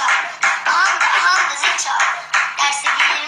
çağırdı. Babam da Hamza çağırdı. Derse girelim.